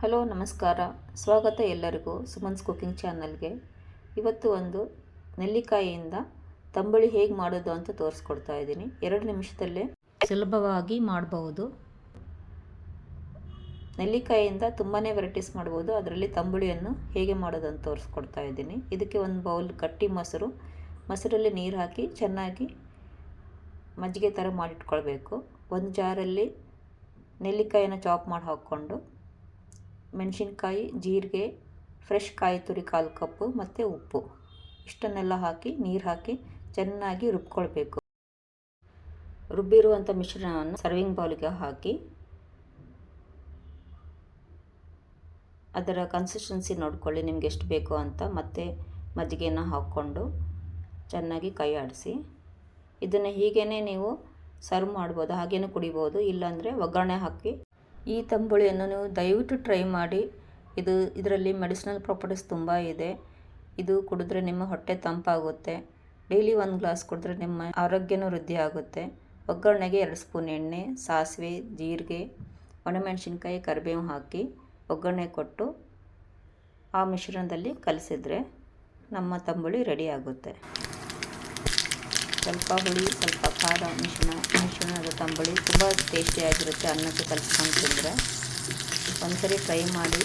Hello, ನಮಸ್ಕಾರ. ಸ್ವಾಗತ ಎಲ್ಲರಿಗೂ ಸುಮನ್ಸ್ ಕುಕಿಂಗ್ ಚಾನಲ್ಗೆ. ಇವತ್ತು ಒಂದು ನೆಲ್ಲಿಕಾಯಿಯಿಂದ ತಂಬಳಿ ಹೇಗೆ ಮಾಡೋದು ಅಂತ ತೋರಿಸ್ಕೊಡ್ತಾ ಇದ್ದೀನಿ. ಎರಡು ನಿಮಿಷದಲ್ಲೇ ಸುಲಭವಾಗಿ ಮಾಡಬಹುದು. ನೆಲ್ಲಿಕಾಯಿಯಿಂದ ತುಂಬಾ ವೆರೈಟೀಸ್ ಮಾಡ್ಬೋದು. ಅದರಲ್ಲಿ ತಂಬುಳಿಯನ್ನು ಹೇಗೆ ಮಾಡೋದು ಅಂತ ತೋರಿಸ್ಕೊಡ್ತಾ ಇದ್ದೀನಿ. ಇದಕ್ಕೆ ಒಂದು ಬೌಲ್ ಗಟ್ಟಿ ಮೊಸರು. ಮೊಸರಲ್ಲಿ ನೀರು ಹಾಕಿ ಚೆನ್ನಾಗಿ ಮಜ್ಜಿಗೆ ಥರ ಮಾಡಿಟ್ಕೊಳ್ಬೇಕು. ಒಂದು ಜಾರಲ್ಲಿ ನೆಲ್ಲಿಕಾಯಿನ ಚಾಪ್ ಮಾಡಿ ಹಾಕ್ಕೊಂಡು ಮೆಣಸಿನ್ಕಾಯಿ, ಜೀರಿಗೆ ಫ್ರೆಶ್ ಕಾಯಿ ತುರಿ ಕಾಲು ಕಪ್ಪು ಮತ್ತು ಉಪ್ಪು. ಇಷ್ಟನ್ನೆಲ್ಲ ಹಾಕಿ, ನೀರು ಹಾಕಿ ಚೆನ್ನಾಗಿ ರುಬ್ಕೊಳ್ಬೇಕು. ರುಬ್ಬಿರುವಂಥ ಮಿಶ್ರಣವನ್ನು ಸರ್ವಿಂಗ್ ಬೌಲಿಗೆ ಹಾಕಿ, ಅದರ ಕನ್ಸಿಸ್ಟೆನ್ಸಿ ನೋಡಿಕೊಳ್ಳಿ ನಿಮ್ಗೆ ಎಷ್ಟು ಬೇಕು ಅಂತ. ಮತ್ತೆ ಮಜ್ಜಿಗೆನ ಹಾಕ್ಕೊಂಡು ಚೆನ್ನಾಗಿ ಕೈ ಆಡಿಸಿ. ಇದನ್ನು ಹೀಗೇ ನೀವು ಸರ್ವ್ ಮಾಡ್ಬೋದು, ಹಾಗೇನೂ ಕುಡಿಬೋದು, ಇಲ್ಲಾಂದರೆ ಒಗ್ಗರಣೆ ಹಾಕಿ ಈ ತಂಬುಳಿಯನ್ನು ನೀವು ದಯವಿಟ್ಟು ಟ್ರೈ ಮಾಡಿ. ಇದು ಇದರಲ್ಲಿ ಮೆಡಿಸಿನಲ್ ಪ್ರಾಪರ್ಟೀಸ್ ತುಂಬ ಇದೆ. ಇದು ಕುಡಿದ್ರೆ ನಿಮ್ಮ ಹೊಟ್ಟೆ ತಂಪಾಗುತ್ತೆ. ಡೈಲಿ ಒಂದು ಗ್ಲಾಸ್ ಕುಡಿದ್ರೆ ನಿಮ್ಮ ಆರೋಗ್ಯನೂ ವೃದ್ಧಿ ಆಗುತ್ತೆ. ಒಗ್ಗರಣೆಗೆ ಎರಡು ಸ್ಪೂನ್ ಎಣ್ಣೆ, ಸಾಸಿವೆ, ಜೀರಿಗೆ, ಒಣಮೆಣಸಿನ್ಕಾಯಿ, ಕರಿಬೇವು ಹಾಕಿ ಒಗ್ಗರಣೆ ಕೊಟ್ಟು ಆ ಮಿಶ್ರಣದಲ್ಲಿ ಕಲಸಿದ್ರೆ ನಮ್ಮ ತಂಬುಳಿ ರೆಡಿ ಆಗುತ್ತೆ. ಸ್ವಲ್ಪ ಹುಳಿ, ಸ್ವಲ್ಪ ಖಾರ, ಮಿಶ್ರಣ, ಮಿಶ್ರಣದ ತಂಬುಳಿ ತುಂಬ ಟೇಸ್ಟಿಯಾಗಿರುತ್ತೆ ಅನ್ನಕ್ಕೆ ಕಲಿಸ್ಕೊಂಡು ತಿಂದರೆ. ಒಂದ್ಸರಿ ಫ್ರೈ ಮಾಡಿ,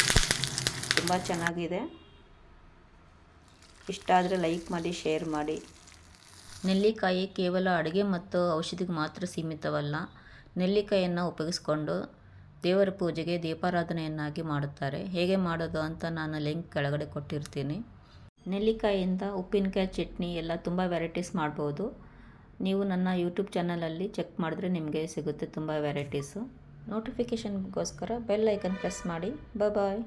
ತುಂಬ ಚೆನ್ನಾಗಿದೆ. ಇಷ್ಟ ಆದರೆ ಲೈಕ್ ಮಾಡಿ ಶೇರ್ ಮಾಡಿ. ನೆಲ್ಲಿಕಾಯಿ ಕೇವಲ ಅಡುಗೆ ಮತ್ತು ಔಷಧಿಗೆ ಮಾತ್ರ ಸೀಮಿತವಲ್ಲ, ನೆಲ್ಲಿಕಾಯಿಯನ್ನು ಉಪಯೋಗಿಸ್ಕೊಂಡು ದೇವರ ಪೂಜೆಗೆ ದೀಪಾರಾಧನೆಯನ್ನಾಗಿ ಮಾಡುತ್ತಾರೆ. ಹೇಗೆ ಮಾಡೋದು ಅಂತ ನಾನು ಲಿಂಕ್ ಕೆಳಗಡೆ ಕೊಟ್ಟಿರ್ತೀನಿ. ನೆಲ್ಲಿಕಾಯಿಯಿಂದ ಉಪ್ಪಿನಕಾಯಿ ಚಟ್ನಿ ಎಲ್ಲ ತುಂಬ ವೆರೈಟೀಸ್ ಮಾಡ್ಬೋದು. ನೀವು ನನ್ನ ಯೂಟ್ಯೂಬ್ ಚಾನಲಲ್ಲಿ ಚೆಕ್ ಮಾಡಿದ್ರೆ ನಿಮಗೆ ಸಿಗುತ್ತೆ ತುಂಬ ವೆರೈಟೀಸು. ನೋಟಿಫಿಕೇಷನ್ಗೋಸ್ಕರ ಬೆಲ್ ಐಕನ್ ಪ್ರೆಸ್ ಮಾಡಿ. ಬಾಯ್